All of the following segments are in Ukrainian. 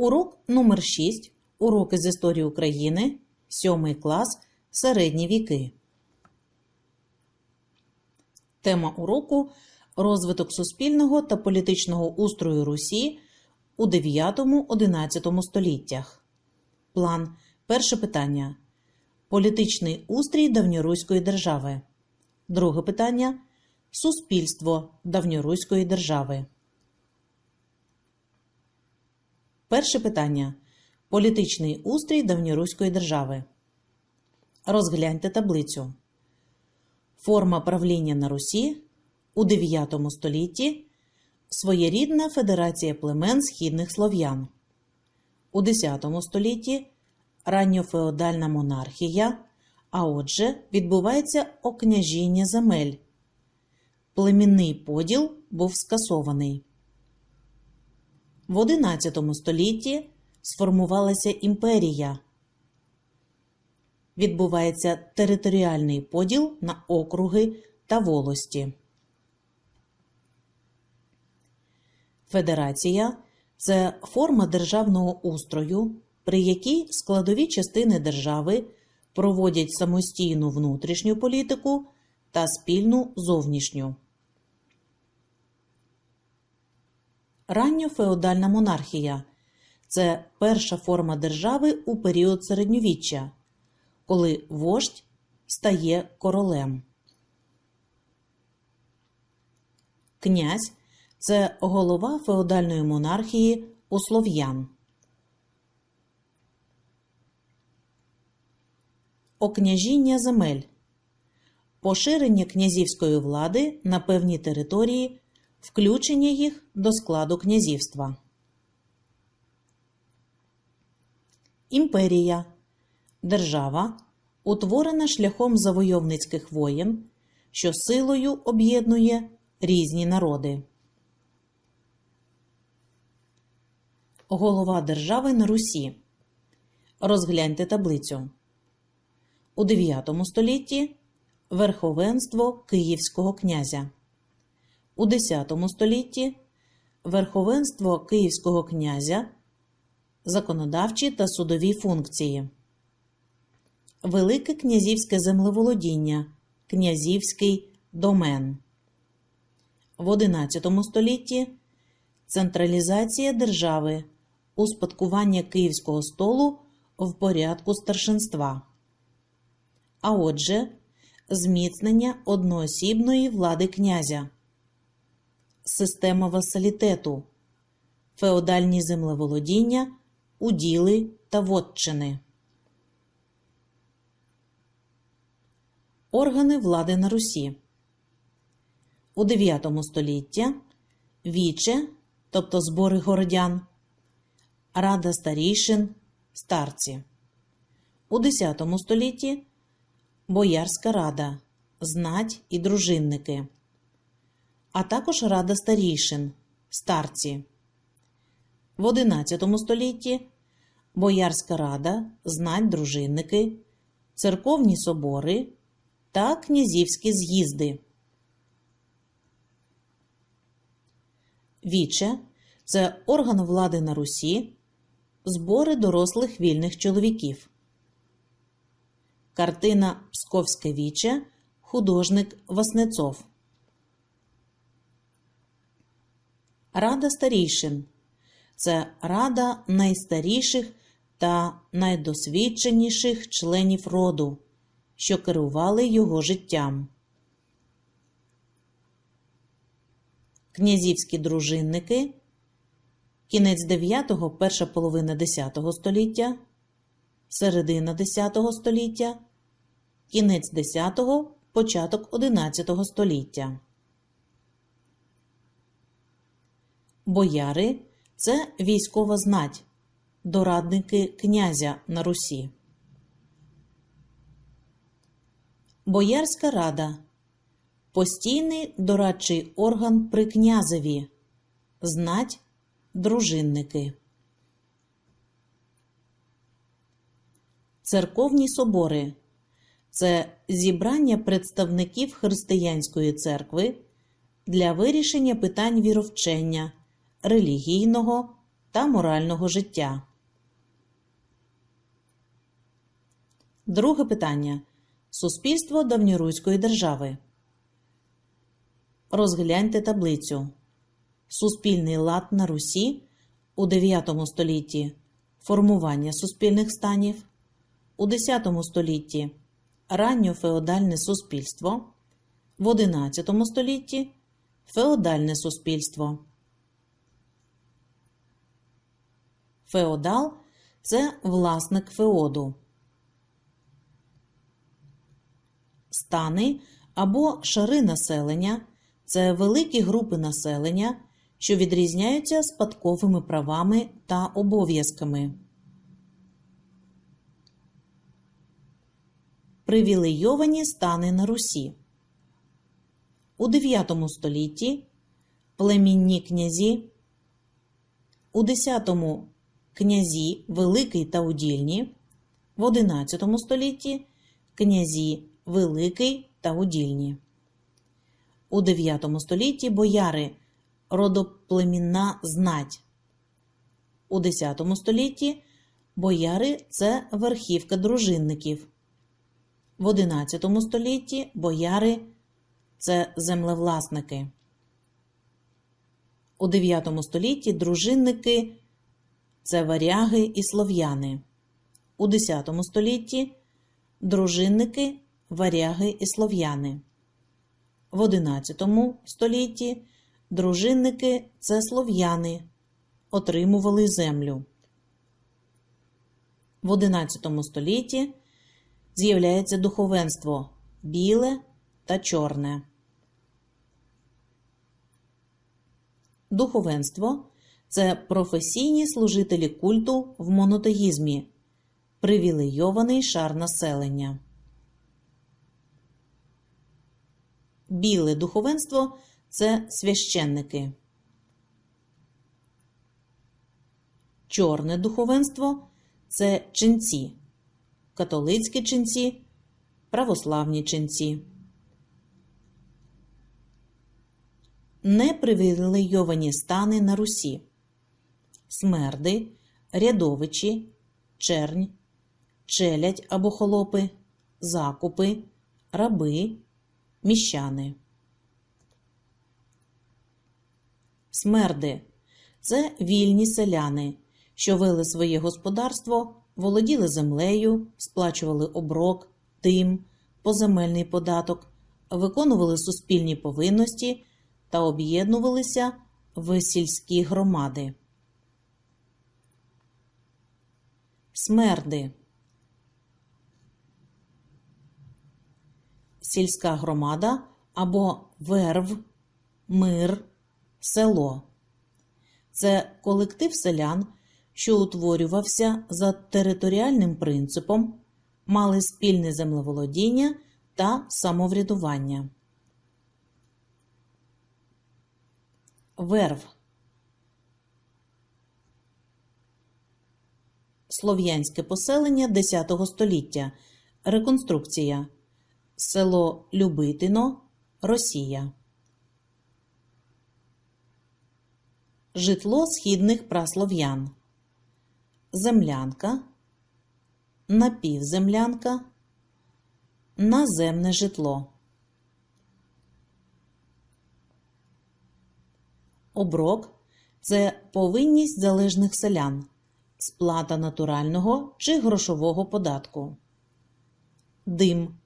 Урок номер 6. Уроки з історії України. 7 клас. Середні віки. Тема уроку розвиток суспільного та політичного устрою Русі у 9-11 століттях. План. Перше питання. Політичний устрій давньоруської держави. Друге питання. Суспільство давньоруської держави. Перше питання. Політичний устрій давньоруської держави. Розгляньте таблицю. Форма правління на Русі у 9 столітті своєрідна федерація племен східних слов'ян. У 10 столітті ранньофеодальна монархія, а отже, відбувається окняжіння земель. Племінний поділ був скасований. В XI столітті сформувалася імперія. Відбувається територіальний поділ на округи та волості. Федерація це форма державного устрою, при якій складові частини держави проводять самостійну внутрішню політику та спільну зовнішню. Ранньофеодальна монархія це перша форма держави у період середньовіччя, коли вождь стає королем. Князь це голова феодальної монархії у слов'ян. Окняжіння земель поширення князівської влади на певні території, включення їх до складу князівства. Імперія держава, утворена шляхом завойовницьких воєн, що силою об'єднує різні народи. Голова держави на Русі. Розгляньте таблицю. У 9 столітті верховенство Київського князя. У 10 столітті верховенство Київського князя, законодавчі та судові функції. Велике князівське землеволодіння, князівський домен. В XI столітті централізація держави, успадкування Київського столу в порядку старшинства. А отже, зміцнення одноосібної влади князя, система васалітету, феодальні землеволодіння, уділи та вотчини. Органи влади на Русі. У 9 столітті віче, тобто збори городян, рада старішин, старці. У 10 столітті Боярська рада, знать і дружинники, а також рада старішин, старці. В XI столітті Боярська рада, знать дружинники, церковні собори та князівські з'їзди. Віче це орган влади на Русі, збори дорослих вільних чоловіків. Картина Псковське віче, художник Васнецов. Рада старішин це рада найстаріших та найдосвідченіших членів роду, що керували його життям. Князівські дружинники кінець 9 перша половина 10 століття, середина 10 століття, кінець 10 початок 11 століття. Бояри це військова знать, дорадники князя на Русі. Боярська рада постійний дорадчий орган при князеві, знать дружинники. Церковні собори це зібрання представників християнської церкви для вирішення питань віровчення, релігійного, та морального життя. Друге питання. Суспільство давньоруської держави. Розгляньте таблицю. Суспільний лад на Русі у 9 столітті формування суспільних станів, у 10 столітті ранньофеодальне суспільство, в 11 столітті феодальне суспільство. Феодал це власник феоду. Стани або шари населення це великі групи населення, що відрізняються спадковими правами та обов'язками. Привілейовані стани на Русі. У 9 столітті племінні князі, у 10 князі Великий та Удільні, в 11 столітті князі Великий та Удільні. У 9 столітті бояри родоплемінна знать. У 10 столітті бояри це верхівка дружинників. В 11 столітті бояри це землевласники. У 9 столітті дружинники це варяги і слов'яни. У 10 столітті дружинники, варяги і слов'яни. В 11 столітті дружинники це слов'яни, отримували землю. В 11 столітті з'являється духовенство біле та чорне. Духовенство це професійні служителі культу в монотеїзмі, привілейований шар населення. Біле духовенство це священники. Чорне духовенство це ченці, католицькі ченці, православні ченці. Непривілейовані стани на Русі смерди, рядовичі, чернь, челядь або холопи, закупи, раби, міщани. Смерди це вільні селяни, що вели своє господарство, володіли землею, сплачували оброк, тим, поземельний податок, виконували суспільні повинності та об'єднувалися в сільські громади. Смерди Сільська громада або верв, мир, село. Це колектив селян, що утворювався за територіальним принципом, мали спільне землеволодіння та самоврядування. Верв Слов'янське поселення X століття. Реконструкція. Село Любитино, Росія. Житло східних праслов'ян. Землянка. Напівземлянка. Наземне житло. Оброк це повинність залежних селян, сплата натурального чи грошового податку. Дим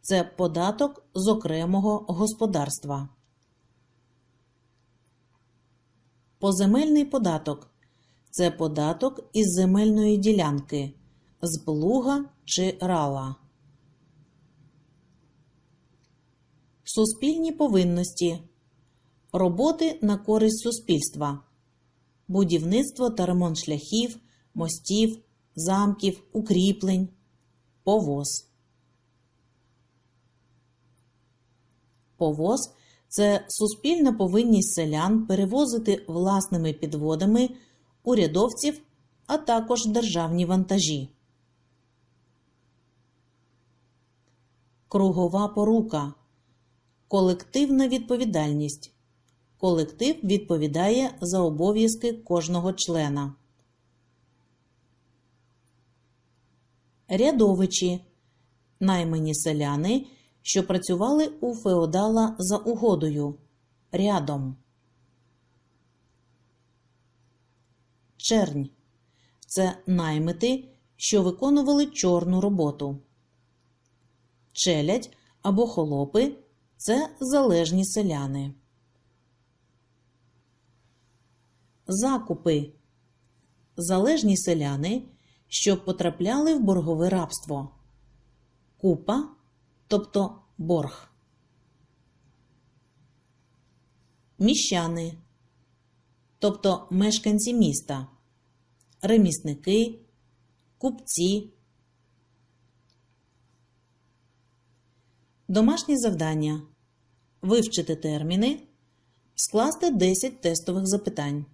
це податок з окремого господарства. Поземельний податок це податок із земельної ділянки, з плуга чи рала. Суспільні повинності роботи на користь суспільства, будівництво та ремонт шляхів, мостів, замків, укріплень, повоз. Повоз це суспільна повинність селян перевозити власними підводами урядовців, а також державні вантажі. Кругова порука колективна відповідальність колектив відповідає за обов'язки кожного члена. Рядовичі наймані селяни, що працювали у феодала за угодою рядом. Чернь це наймити, що виконували чорну роботу. Челядь або холопи це залежні селяни. Закупи залежні селяни, що потрапляли в боргове рабство. Купа, тобто борг. Міщани, тобто мешканці міста, ремісники, купці. Домашні завдання. Вивчити терміни. Скласти 10 тестових запитань.